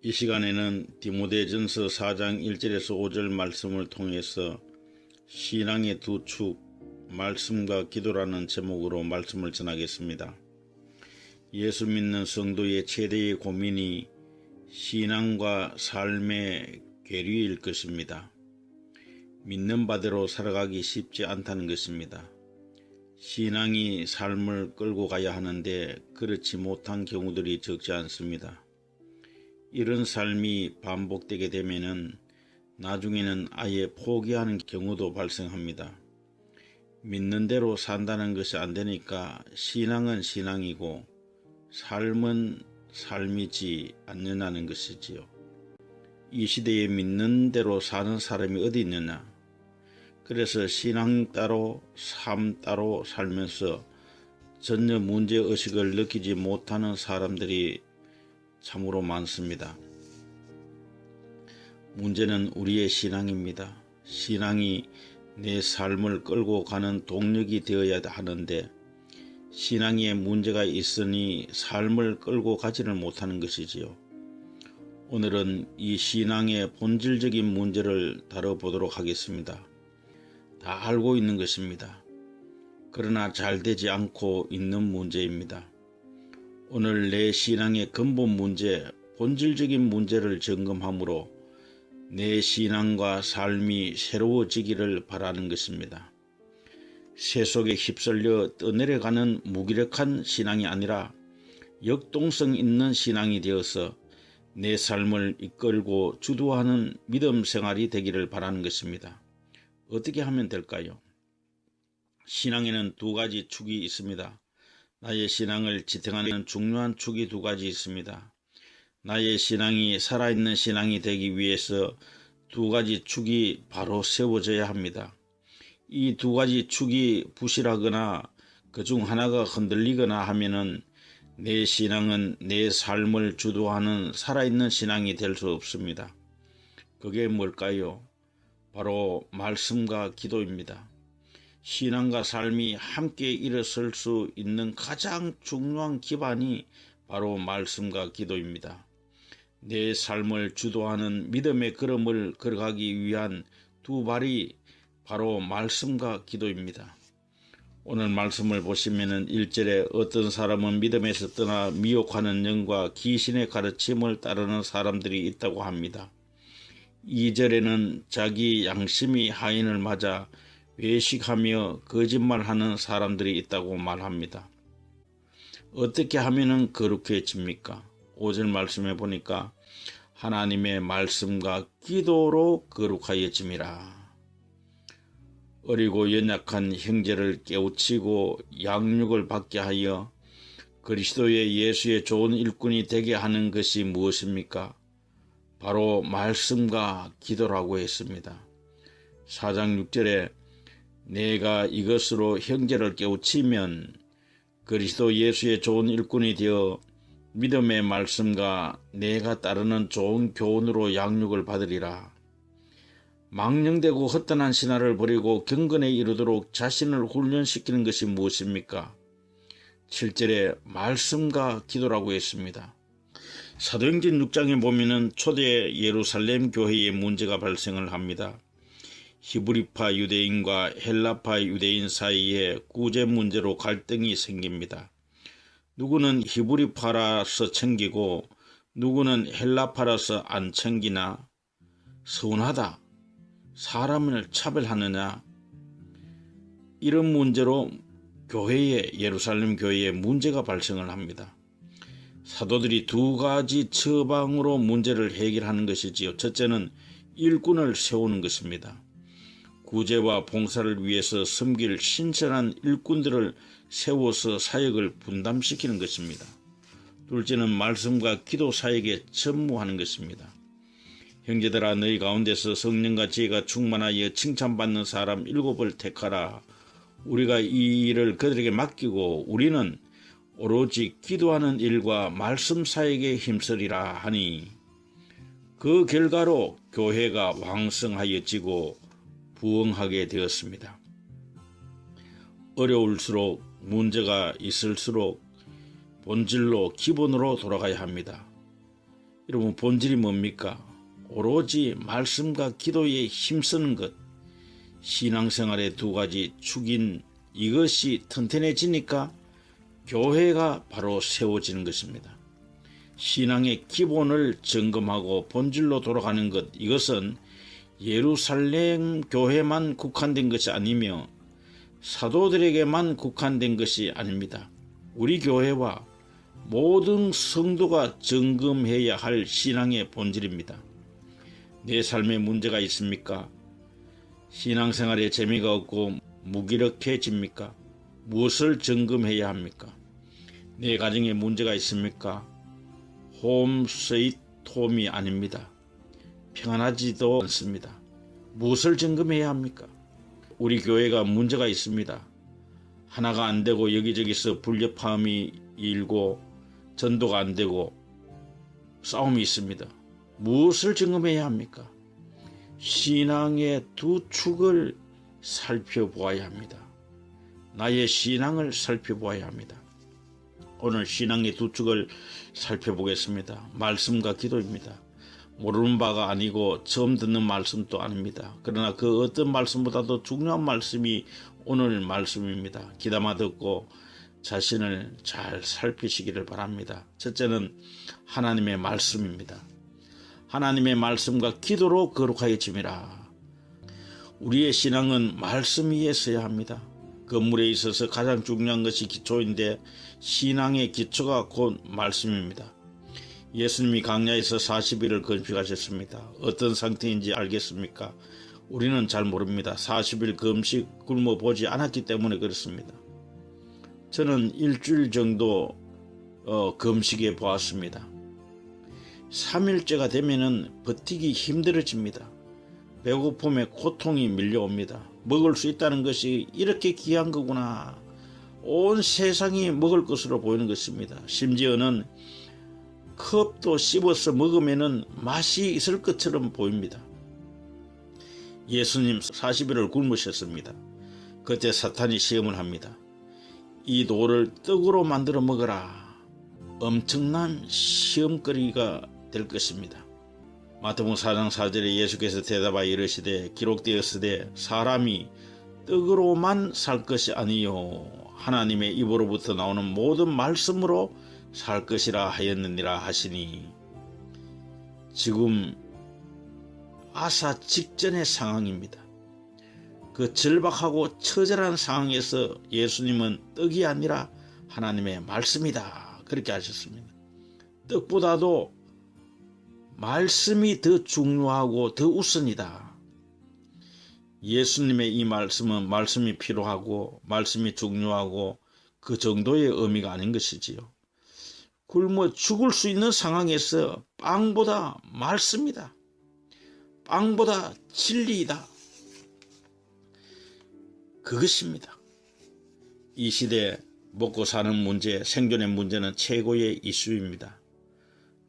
이 시간에는 디모데전서 4장 1절에서 5절 말씀을 통해서 신앙의 두 축, 말씀과 기도라는 제목으로 말씀을 전하겠습니다. 예수 믿는 성도의 최대의 고민이 신앙과 삶의 괴리일 것입니다. 믿는 바대로 살아가기 쉽지 않다는 것입니다. 신앙이 삶을 끌고 가야 하는데 그렇지 못한 경우들이 적지 않습니다. 이런 삶이 반복되게 되면은 나중에는 아예 포기하는 경우도 발생합니다. 믿는 대로 산다는 것이 안 되니까 신앙은 신앙이고 삶은 삶이지 않느냐는 것이지요. 이 시대에 믿는 대로 사는 사람이 어디 있느냐? 그래서 신앙 따로 삶 따로 살면서 전혀 문제의식을 느끼지 못하는 사람들이 참으로 많습니다. 문제는 우리의 신앙입니다. 신앙이 내 삶을 끌고 가는 동력이 되어야 하는데 신앙에 문제가 있으니 삶을 끌고 가지를 못하는 것이지요. 오늘은 이 신앙의 본질적인 문제를 다뤄보도록 하겠습니다. 다 알고 있는 것입니다. 그러나 잘 되지 않고 있는 문제입니다. 오늘 내 신앙의 근본 문제, 본질적인 문제를 점검함으로 내 신앙과 삶이 새로워지기를 바라는 것입니다. 세속에 휩쓸려 떠내려가는 무기력한 신앙이 아니라 역동성 있는 신앙이 되어서 내 삶을 이끌고 주도하는 믿음 생활이 되기를 바라는 것입니다. 어떻게 하면 될까요? 신앙에는 두 가지 축이 있습니다. 나의 신앙을 지탱하는 중요한 축이 두 가지 있습니다. 나의 신앙이 살아있는 신앙이 되기 위해서 두 가지 축이 바로 세워져야 합니다. 이 두 가지 축이 부실하거나 그 중 하나가 흔들리거나 하면은 내 신앙은 내 삶을 주도하는 살아있는 신앙이 될 수 없습니다. 그게 뭘까요? 바로 말씀과 기도입니다. 신앙과 삶이 함께 일어설 수 있는 가장 중요한 기반이 바로 말씀과 기도입니다. 내 삶을 주도하는 믿음의 걸음을 걸어가기 위한 두 발이 바로 말씀과 기도입니다. 오늘 말씀을 보시면은 1절에 어떤 사람은 믿음에서 떠나 미혹하는 영과 귀신의 가르침을 따르는 사람들이 있다고 합니다. 2절에는 자기 양심이 하인을 맞아 외식하며 거짓말하는 사람들이 있다고 말합니다. 어떻게 하면 거룩해집니까? 5절 말씀에 보니까 하나님의 말씀과 기도로 거룩하여 짐이라. 어리고 연약한 형제를 깨우치고 양육을 받게 하여 그리스도의 예수의 좋은 일꾼이 되게 하는 것이 무엇입니까? 바로 말씀과 기도라고 했습니다. 4장 6절에 내가 이것으로 형제를 깨우치면 그리스도 예수의 좋은 일꾼이 되어 믿음의 말씀과 내가 따르는 좋은 교훈으로 양육을 받으리라. 망령되고 헛단한 신화를 버리고 경건에 이르도록 자신을 훈련시키는 것이 무엇입니까? 7절에 말씀과 기도라고 했습니다. 사도행전 6장에 보면 은 초대 예루살렘 교회에 문제가 발생을 합니다. 히브리파 유대인과 헬라파 유대인 사이에 구제 문제로 갈등이 생깁니다. 누구는 히브리파라서 챙기고 누구는 헬라파라서 안 챙기나 서운하다. 사람을 차별하느냐 이런 문제로 교회에 예루살렘 교회에 문제가 발생을 합니다. 사도들이 두 가지 처방으로 문제를 해결하는 것이지요. 첫째는 일꾼을 세우는 것입니다. 구제와 봉사를 위해서 섬길 신선한 일꾼들을 세워서 사역을 분담시키는 것입니다. 둘째는 말씀과 기도 사역에 전무하는 것입니다. 형제들아 너희 가운데서 성령과 지혜가 충만하여 칭찬받는 사람 일곱을 택하라. 우리가 이 일을 그들에게 맡기고 우리는 오로지 기도하는 일과 말씀 사역에 힘쓰리라 하니 그 결과로 교회가 왕성하여지고 부흥하게 되었습니다. 어려울수록 문제가 있을수록 본질로 기본으로 돌아가야 합니다. 여러분 본질이 뭡니까? 오로지 말씀과 기도에 힘쓰는 것. 신앙생활의 두 가지 축인 이것이 튼튼해지니까 교회가 바로 세워지는 것입니다. 신앙의 기본을 점검하고 본질로 돌아가는 것 이것은 예루살렘 교회만 국한된 것이 아니며 사도들에게만 국한된 것이 아닙니다. 우리 교회와 모든 성도가 점검해야 할 신앙의 본질입니다. 내 삶에 문제가 있습니까? 신앙생활에 재미가 없고 무기력해집니까? 무엇을 점검해야 합니까? 내 가정에 문제가 있습니까? 홈 스윗 홈이 아닙니다. 평안하지도 않습니다. 무엇을 점검해야 합니까? 우리 교회가 문제가 있습니다. 하나가 안 되고 여기저기서 불협화음이 일고 전도가 안 되고 싸움이 있습니다. 무엇을 점검해야 합니까? 신앙의 두 축을 살펴보아야 합니다. 나의 신앙을 살펴보아야 합니다. 오늘 신앙의 두 축을 살펴보겠습니다. 말씀과 기도입니다. 모르는 바가 아니고 처음 듣는 말씀도 아닙니다. 그러나 그 어떤 말씀보다도 중요한 말씀이 오늘 말씀입니다. 기담아 듣고 자신을 잘 살피시기를 바랍니다. 첫째는 하나님의 말씀입니다. 하나님의 말씀과 기도로 거룩하여짐이라. 우리의 신앙은 말씀 위에 서야 합니다. 건물에 있어서 가장 중요한 것이 기초인데 신앙의 기초가 곧 말씀입니다. 예수님이 강야에서 40일을 금식하셨습니다. 어떤 상태인지 알겠습니까? 우리는 잘 모릅니다. 40일 금식 굶어 보지 않았기 때문에 그렇습니다. 저는 일주일 정도 어, 금식해 보았습니다. 3일째가 되면은 버티기 힘들어집니다. 배고픔에 고통이 밀려옵니다. 먹을 수 있다는 것이 이렇게 귀한 거구나. 온 세상이 먹을 것으로 보이는 것입니다. 심지어는 컵도 씹어서 먹으면 맛이 있을 것처럼 보입니다. 예수님 40일을 굶으셨습니다. 그때 사탄이 시험을 합니다. 이 돌을 떡으로 만들어 먹어라. 엄청난 시험거리가 될 것입니다. 마태복음 4장 4절에 예수께서 대답하여 이르시되 기록되었으되 사람이 떡으로만 살 것이 아니요 하나님의 입으로부터 나오는 모든 말씀으로 살 것이라 하였느니라 하시니 지금 아사 직전의 상황입니다. 그 절박하고 처절한 상황에서 예수님은 떡이 아니라 하나님의 말씀이다. 그렇게 하셨습니다. 떡보다도 말씀이 더 중요하고 더 우선이다. 예수님의 이 말씀은 말씀이 필요하고 말씀이 중요하고 그 정도의 의미가 아닌 것이지요. 굶어 죽을 수 있는 상황에서 빵보다 말씀이다. 빵보다 진리이다. 그것입니다. 이 시대 먹고 사는 문제, 생존의 문제는 최고의 이슈입니다.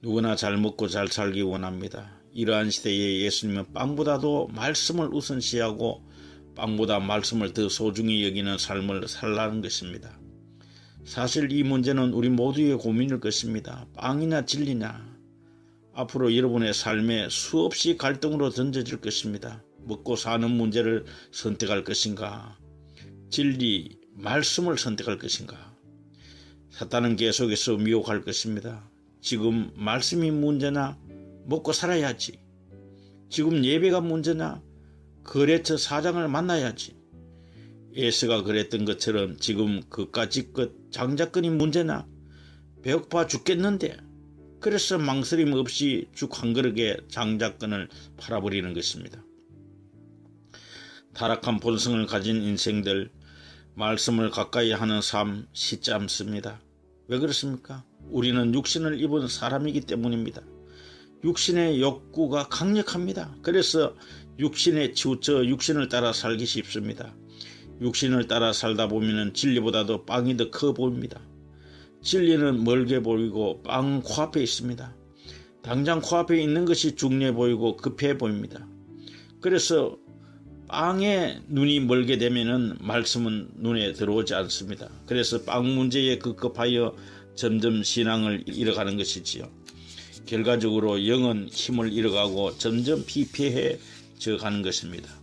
누구나 잘 먹고 잘 살기 원합니다. 이러한 시대에 예수님은 빵보다도 말씀을 우선시하고 빵보다 말씀을 더 소중히 여기는 삶을 살라는 것입니다. 사실 이 문제는 우리 모두의 고민일 것입니다. 빵이냐 진리냐. 앞으로 여러분의 삶에 수없이 갈등으로 던져질 것입니다. 먹고 사는 문제를 선택할 것인가? 진리, 말씀을 선택할 것인가? 사탄은 계속해서 미혹할 것입니다. 지금 말씀이 문제나 먹고 살아야지. 지금 예배가 문제나 거래처 사장을 만나야지. 예수가 그랬던 것처럼 지금 그까짓 것 장자권이 문제나 배고파 죽겠는데 그래서 망설임 없이 죽 한 그릇에 장자권을 팔아버리는 것입니다. 타락한 본성을 가진 인생들 말씀을 가까이 하는 삶 쉽지 않습니다. 왜 그렇습니까? 우리는 육신을 입은 사람이기 때문입니다. 육신의 욕구가 강력합니다. 그래서 육신에 치우쳐 육신을 따라 살기 쉽습니다. 육신을 따라 살다 보면 진리보다도 빵이 더 커 보입니다. 진리는 멀게 보이고 빵 코앞에 있습니다. 당장 코앞에 있는 것이 중요해 보이고 급해 보입니다. 그래서 빵에 눈이 멀게 되면은 말씀은 눈에 들어오지 않습니다. 그래서 빵 문제에 급급하여 점점 신앙을 잃어가는 것이지요. 결과적으로 영은 힘을 잃어가고 점점 피폐해져 가는 것입니다.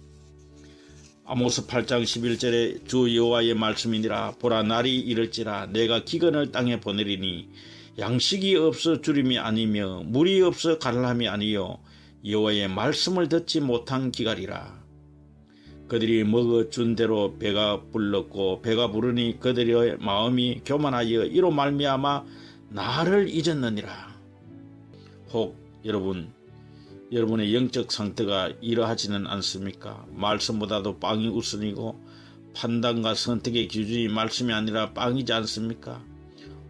아모스 8장 11절에 주 여호와의 말씀이니라. 보라 날이 이를지라. 내가 기근을 땅에 보내리니 양식이 없어 주림이 아니며 물이 없어 가랄함이 아니요 여호와의 말씀을 듣지 못한 기갈이라. 그들이 먹어 준 대로 배가 불렀고 배가 부르니 그들의 마음이 교만하여 이로 말미암아 나를 잊었느니라. 혹 여러분 여러분의 영적 상태가 이러하지는 않습니까? 말씀보다도 빵이 우선이고 판단과 선택의 기준이 말씀이 아니라 빵이지 않습니까?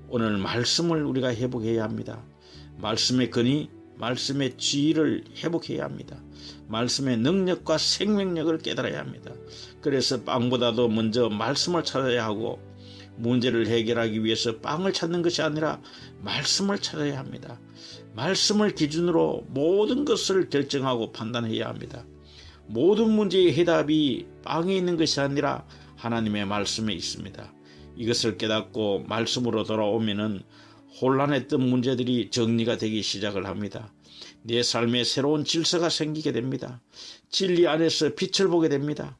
오늘 말씀을 우리가 회복해야 합니다. 말씀의 근이 말씀의 지위를 회복해야 합니다. 말씀의 능력과 생명력을 깨달아야 합니다. 그래서 빵보다도 먼저 말씀을 찾아야 하고 문제를 해결하기 위해서 빵을 찾는 것이 아니라 말씀을 찾아야 합니다. 말씀을 기준으로 모든 것을 결정하고 판단해야 합니다. 모든 문제의 해답이 빵에 있는 것이 아니라 하나님의 말씀에 있습니다. 이것을 깨닫고 말씀으로 돌아오면은 혼란했던 문제들이 정리가 되기 시작을 합니다. 내 삶에 새로운 질서가 생기게 됩니다. 진리 안에서 빛을 보게 됩니다.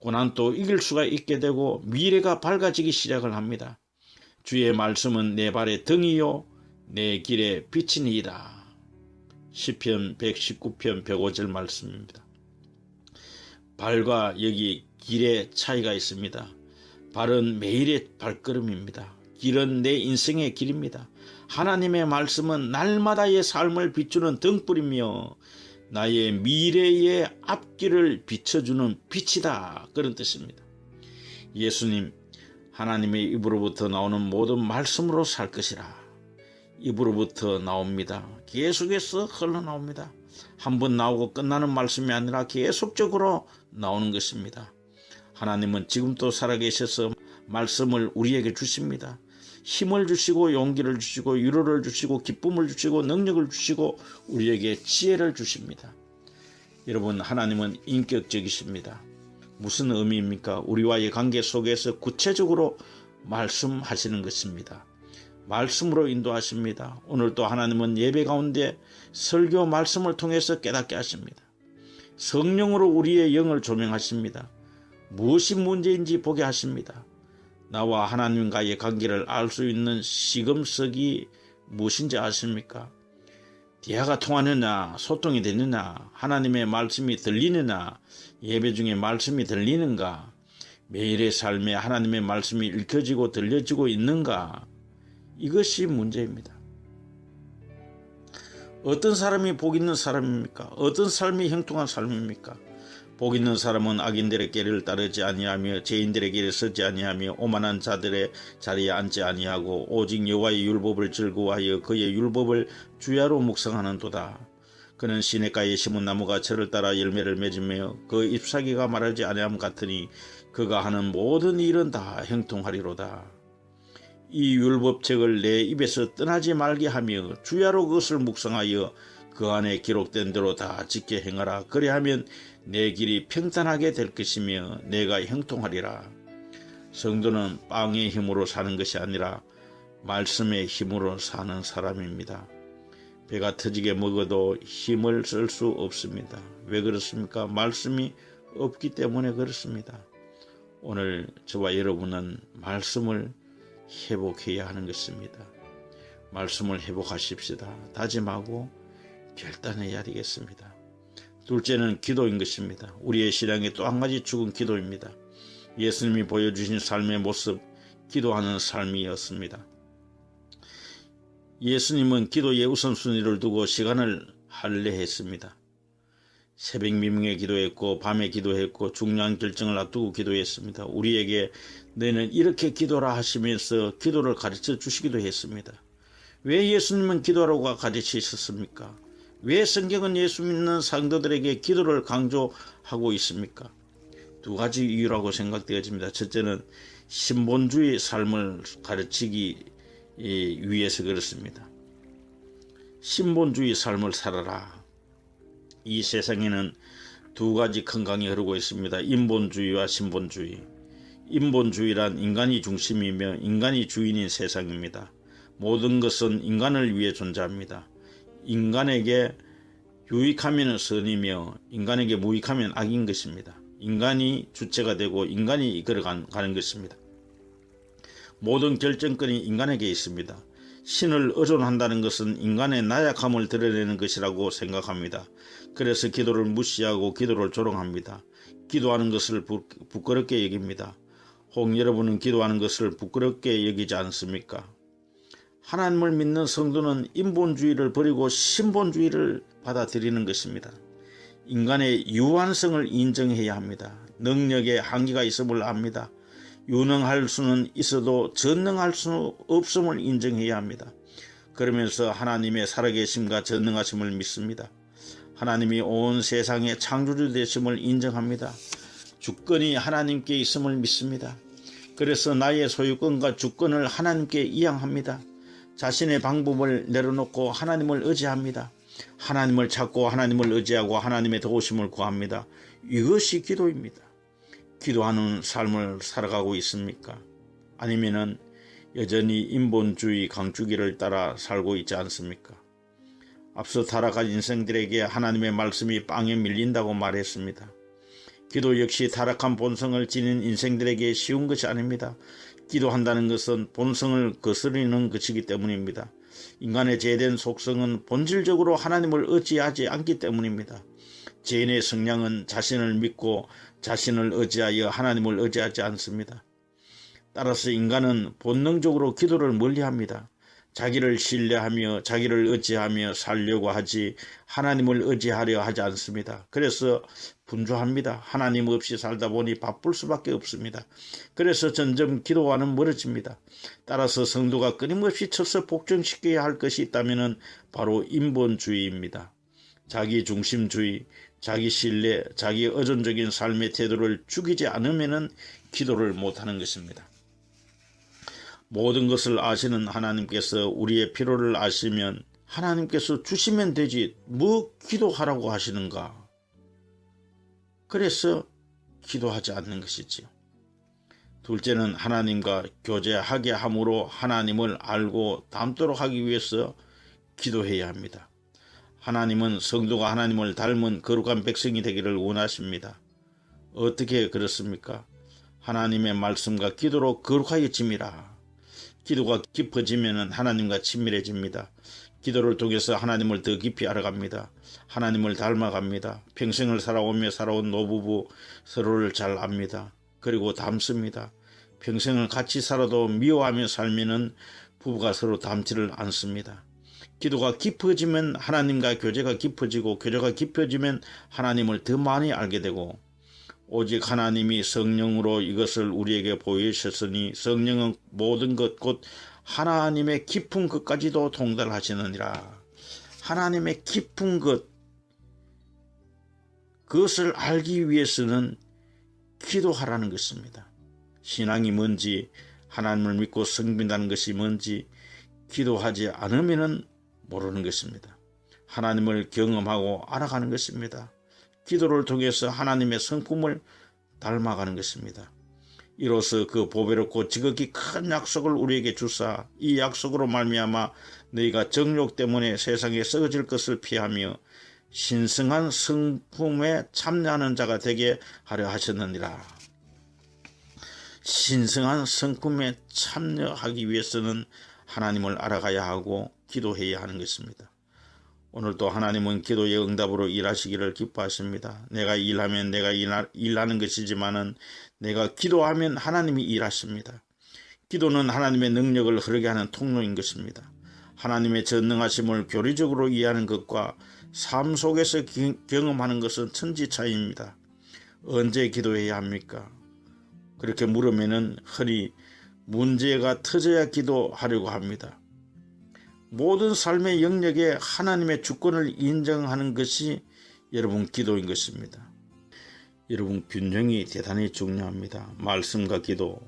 고난도 이길 수가 있게 되고 미래가 밝아지기 시작을 합니다. 주의 말씀은 내 발의 등이요 내 길의 빛이니이다. 시편 119편 105절 말씀입니다. 발과 여기 길의 차이가 있습니다. 발은 매일의 발걸음입니다. 길은 내 인생의 길입니다. 하나님의 말씀은 날마다의 삶을 비추는 등불이며 나의 미래의 앞길을 비춰주는 빛이다. 그런 뜻입니다. 예수님, 하나님의 입으로부터 나오는 모든 말씀으로 살 것이라. 입으로부터 나옵니다. 계속해서 흘러나옵니다. 한 번 나오고 끝나는 말씀이 아니라 계속적으로 나오는 것입니다. 하나님은 지금도 살아계셔서 말씀을 우리에게 주십니다. 힘을 주시고 용기를 주시고 위로를 주시고 기쁨을 주시고 능력을 주시고 우리에게 지혜를 주십니다. 여러분 하나님은 인격적이십니다. 무슨 의미입니까? 우리와의 관계 속에서 구체적으로 말씀하시는 것입니다. 말씀으로 인도하십니다. 오늘도 하나님은 예배 가운데 설교 말씀을 통해서 깨닫게 하십니다. 성령으로 우리의 영을 조명하십니다. 무엇이 문제인지 보게 하십니다. 나와 하나님과의 관계를 알 수 있는 시금석이 무엇인지 아십니까? 대화가 통하느냐, 소통이 되느냐, 하나님의 말씀이 들리느냐, 예배 중에 말씀이 들리는가, 매일의 삶에 하나님의 말씀이 읽혀지고 들려지고 있는가, 이것이 문제입니다. 어떤 사람이 복 있는 사람입니까? 어떤 삶이 형통한 삶입니까? 복 있는 사람은 악인들의 길을 따르지 아니하며 죄인들의 길에 서지 아니하며 오만한 자들의 자리에 앉지 아니하고 오직 여호와의 율법을 즐거워하여 그의 율법을 주야로 묵상하는도다. 그는 시냇가에 심은 나무가 철을 따라 열매를 맺으며 그 잎사귀가 말하지 아니함 같으니 그가 하는 모든 일은 다 형통하리로다. 이 율법책을 내 입에서 떠나지 말게 하며 주야로 그것을 묵상하여 그 안에 기록된 대로 다 지켜 행하라. 그리하면 내 길이 평탄하게 될 것이며 내가 형통하리라. 성도는 빵의 힘으로 사는 것이 아니라 말씀의 힘으로 사는 사람입니다. 배가 터지게 먹어도 힘을 쓸 수 없습니다. 왜 그렇습니까? 말씀이 없기 때문에 그렇습니다. 오늘 저와 여러분은 말씀을 회복해야 하는 것입니다. 말씀을 회복하십시다. 다짐하고 결단해야 되겠습니다. 둘째는 기도인 것입니다. 우리의 신앙의 또 한 가지 죽은 기도입니다. 예수님이 보여주신 삶의 모습, 기도하는 삶이었습니다. 예수님은 기도의 우선순위를 두고 시간을 할례했습니다. 새벽 미명에 기도했고 밤에 기도했고 중요한 결정을 앞두고 기도했습니다. 우리에게 너는 이렇게 기도라 하시면서 기도를 가르쳐 주시기도 했습니다. 왜 예수님은 기도라고 가르치셨습니까? 왜 성경은 예수 믿는 상도들에게 기도를 강조하고 있습니까? 두 가지 이유라고 생각되어집니다. 첫째는 신본주의 삶을 가르치기 위해서 그렇습니다. 신본주의 삶을 살아라. 이 세상에는 두 가지 큰 강이 흐르고 있습니다. 인본주의와 신본주의. 인본주의란 인간이 중심이며 인간이 주인인 세상입니다. 모든 것은 인간을 위해 존재합니다. 인간에게 유익하면 선이며 인간에게 무익하면 악인 것입니다. 인간이 주체가 되고 인간이 이끌어가는 것입니다. 모든 결정권이 인간에게 있습니다. 신을 의존한다는 것은 인간의 나약함을 드러내는 것이라고 생각합니다. 그래서 기도를 무시하고 기도를 조롱합니다. 기도하는 것을 부, 부끄럽게 여깁니다. 혹 여러분은 기도하는 것을 부끄럽게 여기지 않습니까? 하나님을 믿는 성도는 인본주의를 버리고 신본주의를 받아들이는 것입니다. 인간의 유한성을 인정해야 합니다. 능력에 한계가 있음을 압니다. 유능할 수는 있어도 전능할 수 없음을 인정해야 합니다. 그러면서 하나님의 살아계심과 전능하심을 믿습니다. 하나님이 온 세상의 창조주 되심을 인정합니다. 주권이 하나님께 있음을 믿습니다. 그래서 나의 소유권과 주권을 하나님께 이양합니다. 자신의 방법을 내려놓고 하나님을 의지합니다. 하나님을 찾고 하나님을 의지하고 하나님의 도우심을 구합니다. 이것이 기도입니다. 기도하는 삶을 살아가고 있습니까? 아니면은 여전히 인본주의 강주기를 따라 살고 있지 않습니까? 앞서 타락한 인생들에게 하나님의 말씀이 빵에 밀린다고 말했습니다. 기도 역시 타락한 본성을 지닌 인생들에게 쉬운 것이 아닙니다. 기도한다는 것은 본성을 거스르는 것이기 때문입니다. 인간의 죄된 속성은 본질적으로 하나님을 의지하지 않기 때문입니다. 죄인의 성량은 자신을 믿고 자신을 의지하여 하나님을 의지하지 않습니다. 따라서 인간은 본능적으로 기도를 멀리합니다. 자기를 신뢰하며 자기를 의지하며 살려고 하지 하나님을 의지하려 하지 않습니다. 그래서 분주합니다. 하나님 없이 살다 보니 바쁠 수밖에 없습니다. 그래서 점점 기도와는 멀어집니다. 따라서 성도가 끊임없이 쳐서 복종시켜야 할 것이 있다면 바로 인본주의입니다. 자기 중심주의, 자기 신뢰, 자기 의존적인 삶의 태도를 죽이지 않으면 기도를 못하는 것입니다. 모든 것을 아시는 하나님께서 우리의 필요를 아시면 하나님께서 주시면 되지 뭐 기도하라고 하시는가? 그래서 기도하지 않는 것이지요. 둘째는 하나님과 교제하게 함으로 하나님을 알고 닮도록 하기 위해서 기도해야 합니다. 하나님은 성도가 하나님을 닮은 거룩한 백성이 되기를 원하십니다. 어떻게 그렇습니까? 하나님의 말씀과 기도로 거룩하여짐이라. 기도가 깊어지면 하나님과 친밀해집니다. 기도를 통해서 하나님을 더 깊이 알아갑니다. 하나님을 닮아갑니다. 평생을 살아오며 살아온 노부부 서로를 잘 압니다. 그리고 닮습니다. 평생을 같이 살아도 미워하며 살면은 부부가 서로 닮지를 않습니다. 기도가 깊어지면 하나님과 교제가 깊어지고 교제가 깊어지면 하나님을 더 많이 알게 되고 오직 하나님이 성령으로 이것을 우리에게 보이셨으니 성령은 모든 것 곧 하나님의 깊은 것까지도 통달하시느니라. 하나님의 깊은 것 그것을 알기 위해서는 기도하라는 것입니다. 신앙이 뭔지 하나님을 믿고 성빈다는 것이 뭔지 기도하지 않으면 모르는 것입니다. 하나님을 경험하고 알아가는 것입니다. 기도를 통해서 하나님의 성품을 닮아가는 것입니다. 이로써 그 보배롭고 지극히 큰 약속을 우리에게 주사 이 약속으로 말미암아 너희가 정욕 때문에 세상에 썩어질 것을 피하며 신성한 성품에 참여하는 자가 되게 하려 하셨느니라. 신성한 성품에 참여하기 위해서는 하나님을 알아가야 하고 기도해야 하는 것입니다. 오늘도 하나님은 기도의 응답으로 일하시기를 기뻐하십니다. 내가 일하면 내가 일하는 것이지만은 내가 기도하면 하나님이 일하십니다. 기도는 하나님의 능력을 흐르게 하는 통로인 것입니다. 하나님의 전능하심을 교리적으로 이해하는 것과 삶 속에서 경험하는 것은 천지 차이입니다. 언제 기도해야 합니까? 그렇게 물으면은 흔히 문제가 터져야 기도하려고 합니다. 모든 삶의 영역에 하나님의 주권을 인정하는 것이 여러분 기도인 것입니다. 여러분 균형이 대단히 중요합니다. 말씀과 기도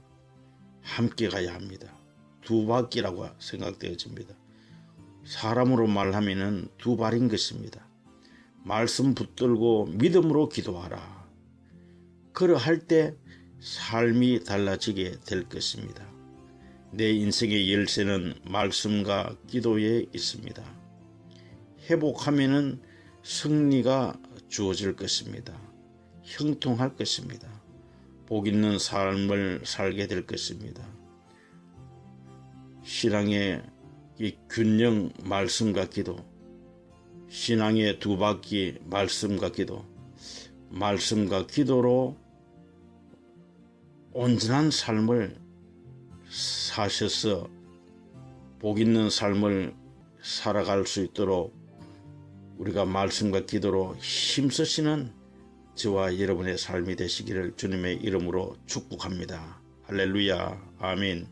함께 가야 합니다. 두 바퀴라고 생각되어집니다. 사람으로 말하면 두 발인 것입니다. 말씀 붙들고 믿음으로 기도하라. 그러할 때 삶이 달라지게 될 것입니다. 내 인생의 열쇠는 말씀과 기도에 있습니다. 회복하면은 승리가 주어질 것입니다. 형통할 것입니다. 복 있는 삶을 살게 될 것입니다. 신앙의 이 균형 말씀과 기도, 신앙의 두 바퀴 말씀과 기도, 말씀과 기도로 온전한 삶을 사셔서 복 있는 삶을 살아갈 수 있도록 우리가 말씀과 기도로 힘쓰시는 저와 여러분의 삶이 되시기를 주님의 이름으로 축복합니다. 할렐루야. 아멘.